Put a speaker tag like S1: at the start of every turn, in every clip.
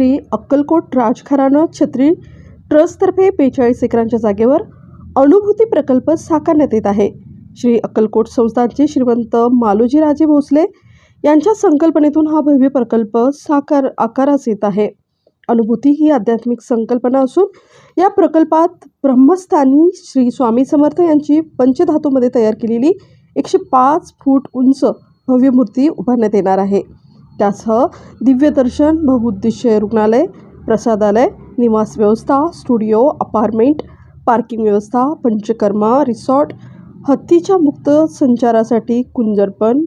S1: श्री अक्कलकोट राजघराणं छत्री ट्रस्टतर्फे बेचाळीस एकरांच्या जागेवर अनुभूती प्रकल्प साकारण्यात येत आहे. श्री अक्कलकोट संस्थानचे श्रीमंत मालोजीराजे भोसले यांच्या संकल्पनेतून हा भव्य प्रकल्प साकार आकारास येत आहे. अनुभूती ही आध्यात्मिक संकल्पना असून या प्रकल्पात ब्रह्मस्थानी श्री स्वामी समर्थ यांची पंचधातूमध्ये तयार केलेली एकशे पाच फूट उंच भव्य मूर्ती उभारण्यात येणार आहे. त्यासह दिव्यदर्शन बहुउद्देशीय रुग्णालय प्रसादालय निवास व्यवस्था स्टुडिओ अपार्टमेंट पार्किंग व्यवस्था पंचकर्मा रिसॉर्ट हत्तीच्या मुक्त संचारासाठी कुंजरपण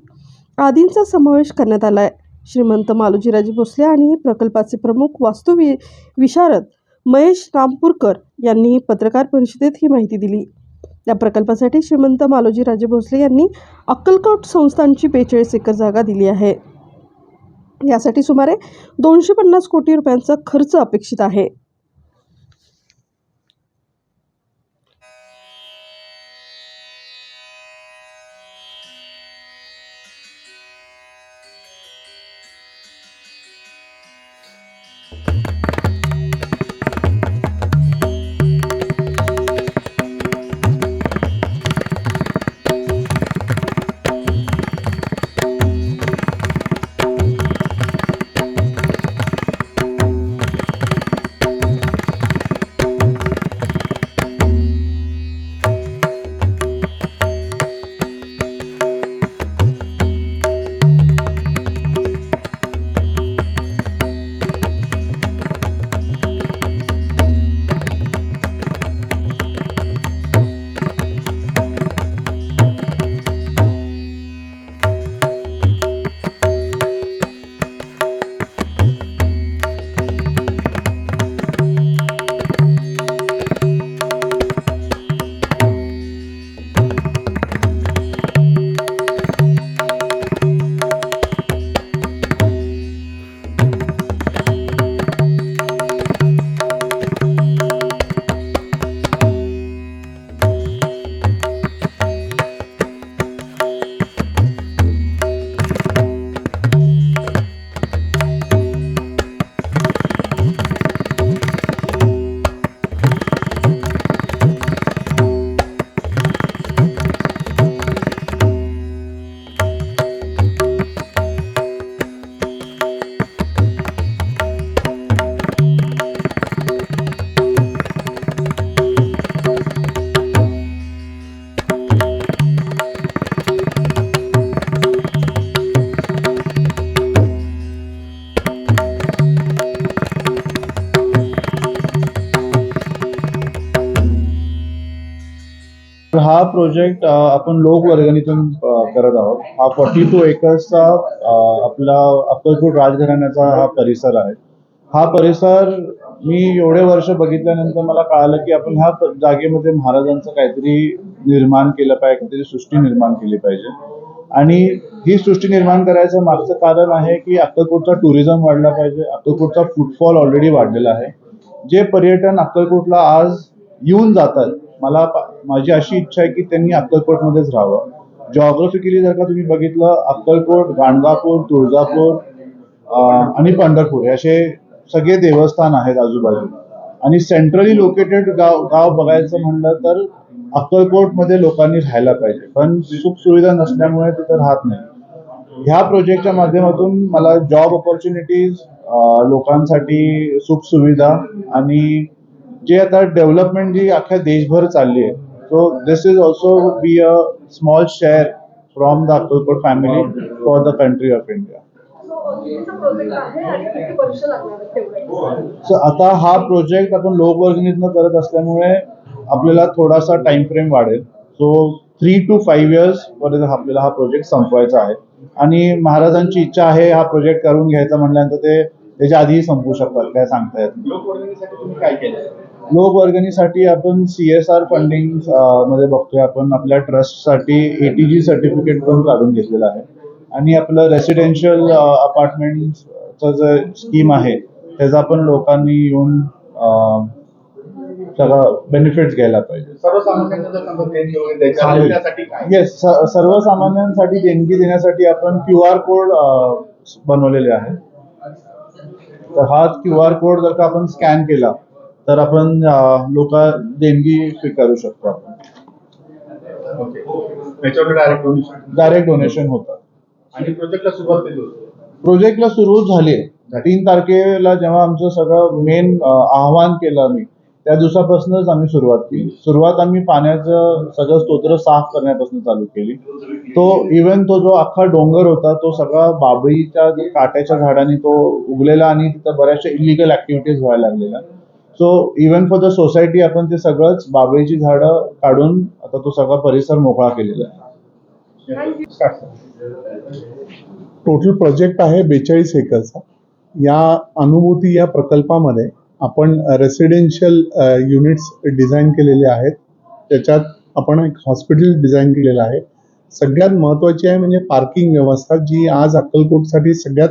S1: आदींचा समावेश करण्यात आला आहे श्रीमंत मालोजीराजे भोसले आणि प्रकल्पाचे प्रमुख वास्तुवि विशारद महेश रामपूरकर यांनी पत्रकार परिषदेत ही माहिती दिली. या प्रकल्पासाठी श्रीमंत मालोजीराजे भोसले यांनी अक्कलकोट संस्थांची बेचाळीस एकर जागा दिली आहे. यासाठी सुमारे दोनशे पन्नास कोटी रुपयांचा खर्च अपेक्षित आहे.
S2: हा प्रोजेक्ट आपण लोकवर्गणीतून वर्गणीतून करत आहोत. हा फॉर्टी टू एकर्सचा आपला अक्कलकोट राजघराण्याचा हा परिसर आहे. हा परिसर मी एवढे वर्ष बघितल्यानंतर मला कळालं की आपण ह्या जागेमध्ये महाराजांचं काहीतरी निर्माण केलं पाहिजे काहीतरी सृष्टी निर्माण केली पाहिजे. आणि ही सृष्टी निर्माण करायचं मागचं कारण आहे की अक्कलकोटचा टुरिझम वाढला पाहिजे अक्कलकोटचा फुटफॉल ऑलरेडी वाढलेला आहे. जे पर्यटन अक्कलकोटला आज येऊन जातात मला माझी अशी इच्छा आहे की त्यांनी अक्कलकोटमध्येच राहावं. जॉग्रफिकली जर का तुम्ही बघितलं अक्कलकोट गाणगापूर तुळजापूर आणि पंढरपूर असे सगळे देवस्थान आहेत आजूबाजूला. आणि सेंट्रली लोकेटेड गाव गाव बघायचं म्हणलं तर अक्कलकोटमध्ये लोकांनी राहायला पाहिजे. पण सुख सुविधा नसल्यामुळे तिथं राहत नाही. ह्या प्रोजेक्टच्या माध्यमातून मला जॉब ऑपॉर्च्युनिटीज लोकांसाठी सुख सुविधा आणि जे आता डेव्हलपमेंट जी अख्ख्या देशभर चालली आहे so this is also be a small share from the Akkalkot family for the country of India so आता हा प्रोजेक्ट आपण लोकवर्गणीतनं करत असल्यामुळे आपल्याला थोडासा टाइम फ्रेम वाढेल. So three two five years पर्यंत आपल्याला हा प्रोजेक्ट संपवायचा आहे. आणि महाराजांची इच्छा आहे हा प्रोजेक्ट करून घ्यायचा म्हणल्यानंतर ते त्याच्या आधीही संपू शकतात काय सांगता येत नाही.
S3: लोकवर्गणीसाठी तुम्ही काय केलं
S2: लोकवर्गणीसाठी आपण सी एस आर फंडिंगमध्ये बघतोय. आपण आपल्या ट्रस्टसाठी एटीजी सर्टिफिकेट पण काढून घेतलेलं आहे. आणि आपलं रेसिडेन्शियल अपार्टमेंटचं जे स्कीम आहे त्याचा पण लोकांनी येऊन सगळं बेनिफिट्स घ्यायला पाहिजे. येस सर्वसामान्यांसाठी देणगी देण्यासाठी आपण क्यू आर कोड बनवलेले आहे. तर हा क्यू आर कोड जर का आपण स्कॅन केला तर आपण लोक देणगी स्वीकारू शकतो आपण.
S3: डायरेक्ट डोनेशन
S2: होतं.
S3: आणि प्रोजेक्टला सुरुवात होते?
S2: प्रोजेक्टला सुरू झाली. तीन तारखेला जेव्हा आमचं सगळं मेन आव्हान केलं आम्ही त्या दिवसापासूनच आम्ही सुरुवात केली. सुरुवात आम्ही पाण्याचं सगळं स्तोत्र साफ करण्यापासून चालू केली. तो इवन तो जो अख्खा डोंगर होता तो सगळा बाबळीच्या जो काट्याच्या झाडाने तो उगलेला आणि तिथं बऱ्याचशा इलिगल ऍक्टिव्हिटीज व्हायला लागलेल्या. So even for the society आपण ते सगळंच बाबळीची झाडं काढून आता तो सगळा परिसर मोकळा केलेला आहे.
S4: टोटल प्रोजेक्ट आहे बेचाळीस एकरचा. या अनुभूती या प्रकल्पामध्ये आपण रेसिडेन्शियल युनिट्स डिझाईन केलेले आहेत. त्याच्यात आपण एक हॉस्पिटल डिझाईन केलेलं आहे. सगळ्यात महत्त्वाची आहे म्हणजे पार्किंग व्यवस्था जी आज अक्कलकोटसाठी सगळ्यात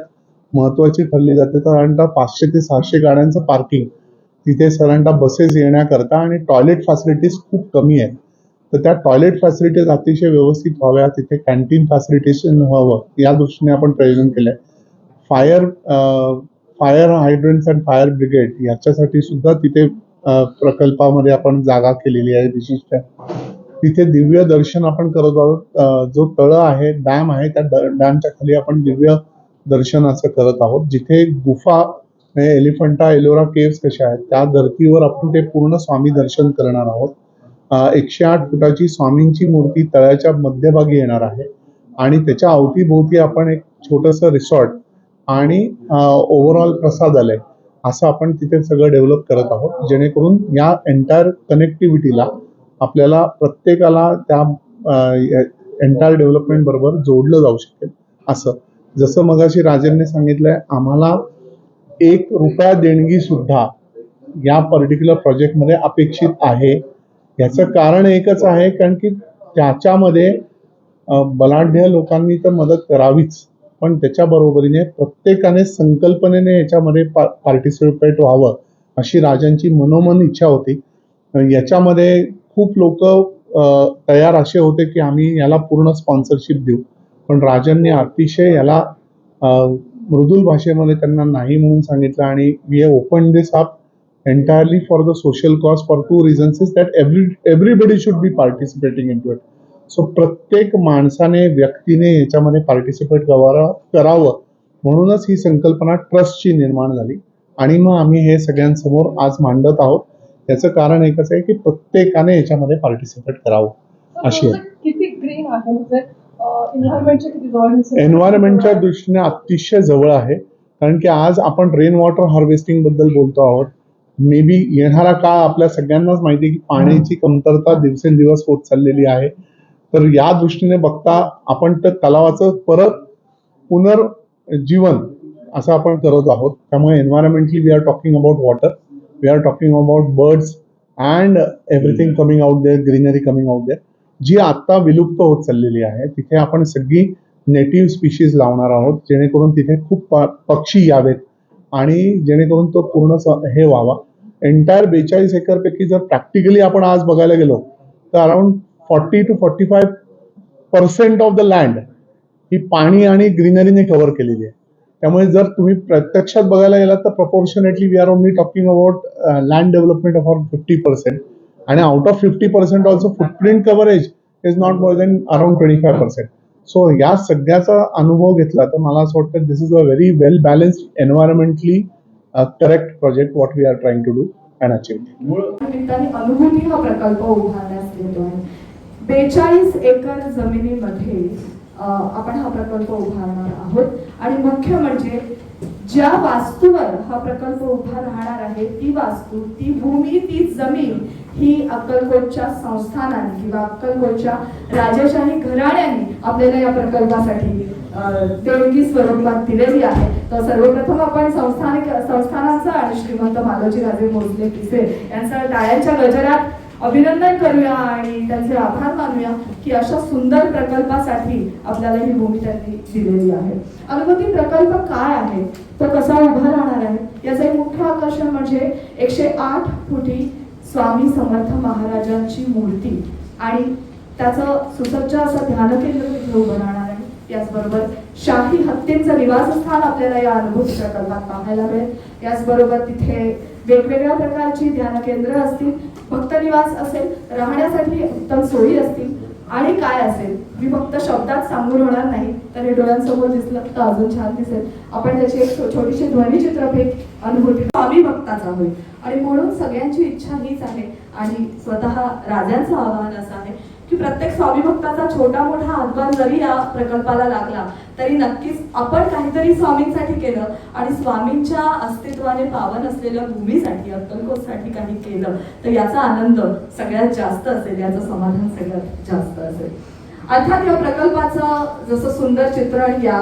S4: महत्त्वाची ठरली जाते. साधारणतः पाचशे ते सहाशे गाड्यांचं पार्किंग तिथे साधारणतः बसेस येण्याकरता आणि टॉयलेट फॅसिलिटीज खूप कमी आहेत. तर त्या टॉयलेट फॅसिलिटीज अतिशय व्यवस्थित व्हाव्या तिथे कॅन्टीन फॅसिलिटेशन व्हावं या दृष्टीने आपण प्रयोजन केलं आहे fire fire hydrants and fire brigade याच्यासाठी सुद्धा तिथे प्रकल्पामध्ये आपण जागा केलेली आहे विशिष्ट. तिथे दिव्य दर्शन आपण करत आहोत. जो तळ आहे डॅम आहे त्या डॅमच्या खाली आपण दिव्य दर्शन असं करत आहोत. जिथे गुफा म्हणजे एलिफंटा एलोरा केव्स कशा आहेत? त्या धर्तीवर आपण ते पूर्ण स्वामी दर्शन करणार आहोत. एकशे आठ फुटाची स्वामींची मूर्ती तळ्याच्या मध्यभागी येणार आहे. आणि त्याच्या अवतीभोवती आपण एक छोटंसं रिसॉर्ट आणि ओव्हरऑल प्रसादालय असं आपण तिथे सगळं डेव्हलप करत आहोत. जेणेकरून या एंटायर कनेक्टिव्हिटीला आपल्याला प्रत्येकाला त्या एंटायर डेव्हलपमेंट बरोबर जोडलं जाऊ शकेल. असं. जसं मगाशी राजेंनी सांगितलंय आम्हाला एक रुपया देणगी सुद्धा या पर्टिक्युलर प्रोजेक्टमध्ये अपेक्षित आहे. याचं कारण एकच आहे कारण की त्याच्यामध्ये बलाढ्य लोकांनी तर मदत करावीच पण त्याच्या बरोबरीने प्रत्येकाने संकल्पनेने याच्यामध्ये पा पार्टिसिपेट व्हावं अशी राजांची मनोमन इच्छा होती. याच्यामध्ये खूप लोक तयार असे होते की आम्ही याला पूर्ण स्पॉन्सरशिप देऊ. पण राजांनी अतिशय याला मृदुल भाषेमध्ये त्यांना नाही म्हणून सांगितलं आणि we have open this up entirely for the social cause for two reasons is that every everybody should be participating in to it so प्रत्येक माणसाने व्यक्तीने याच्यामध्ये पार्टिसिपेट करावं म्हणूनच ही संकल्पना ट्रस्टची निर्माण झाली. आणि मग आम्ही हे सगळ्यांसमोर आज मांडत आहोत. याचं कारण एकच आहे की प्रत्येकाने याच्यामध्ये पार्टिसिपेट करावं. अशी आहे.
S5: एन्व्हायरमेंटच्या
S4: दृष्टीने अतिशय जवळ आहे. कारण की आज आपण रेन वॉटर हार्वेस्टिंगबद्दल बोलतो आहोत. मे बी येणारा काळ आपल्या सगळ्यांनाच माहिती आहे की पाण्याची कमतरता दिवसेंदिवस होत चाललेली आहे. तर या दृष्टीने बघता आपण त्या तलावाचं परत पुनर्जीवन असं आपण करत आहोत. त्यामुळे environmentally we are talking about water we are talking about birds and everything coming out there greenery coming out there जी आता विलुप्त होत चाललेली आहे तिथे आपण सगळी नेटिव्ह स्पीशीज लावणार आहोत जेणेकरून तिथे खूप पक्षी यावेत आणि जेणेकरून तो पूर्ण हे व्हावा. एंटायर बेचाळीस एकरपैकी जर प्रॅक्टिकली आपण आज बघायला गेलो तर around forty two forty five percent of the land ही पाणी आणि ग्रीनरीने कव्हर केलेली आहे. त्यामुळे जर तुम्ही प्रत्यक्षात बघायला गेलात तर proportionately we are only talking about land development of fifty percent आणि out of fifty percent also footprint coverage is not more than around twenty five percent so या सगळ्याचा अनुभव घेतला तर मला असं वाटतं this is a very well balanced environmentally correct project what we are trying to do and achieve
S5: Anubhuti हा प्रकल्प उभारण्यास येतो बेचाळीस एकर जमिनीमध्ये आपण हा प्रकल्प उभारणार आहोत. आणि मुख्य म्हणजे ज्या वास्तूवर हा प्रकल्प उभा राहणार आहे ती वास्तू ती भूमी ती जमीन ही अक्कलकोटच्या संस्थानाने किंवा अक्कलकोटच्या राजेशाही घराण्याने आपल्याला या प्रकल्पासाठी देणगी स्वरूपात दिलेली आहे. तर सर्वप्रथम आपण संस्थान संस्थानाचं आणि श्रीमंत मालोजी राजे भोसले पिसे यांचा टाळ्यांच्या गजरात अभिनंदन करूया आणि त्यांचे आभार मानूया की अशा सुंदर प्रकल्पासाठी आपल्याला ही भूमी त्यांनी दिलेली आहे. अनुभूती प्रकल्प काय आहे? तो कसा उभा राहणार आहे? याचं एक मुख्य आकर्षण म्हणजे एकशे आठ फुटी स्वामी समर्थ महाराजांची मूर्ती आणि त्याचं सुसज्ज असं ध्यान केंद्र तिथे उभं राहणार आहे. याचबरोबर शाही हत्तींचं निवासस्थान आपल्याला या अनुभव प्रकल्पात पाहायला मिळेल. याचबरोबर तिथे वेगवेगळ्या प्रकारची ध्यानकेंद्र असतील भक्त निवास असेल राहण्यासाठी उत्तम सोयी असतील आणि काय असेल? मी फक्त शब्दात सांगून होणार नाही तर हे डोळ्यांसमोर दिसलं तर अजून छान दिसेल. आपण त्याची एक छोटीशी ध्वनीचित्रफेक अनुभूती आम्ही बघताच आहोत आणि म्हणून सगळ्यांची इच्छा हीच आहे आणि स्वतः राजांचं आवाहन असं आहे. की प्रत्येक स्वामी भक्ताचा छोटा मोठा हातभार जरी या प्रकल्पाला लागला तरी नक्कीच आपण काहीतरी स्वामींसाठी केलं आणि स्वामींच्या अस्तित्वाने पावन असलेल्या भूमीसाठी अक्कलकोटसाठी काही केलं तर याचा आनंद सगळ्यात जास्त असेल याचं समाधान सगळ्यात जास्त असेल. अर्थात या प्रकल्पाचं जसं सुंदर चित्रण या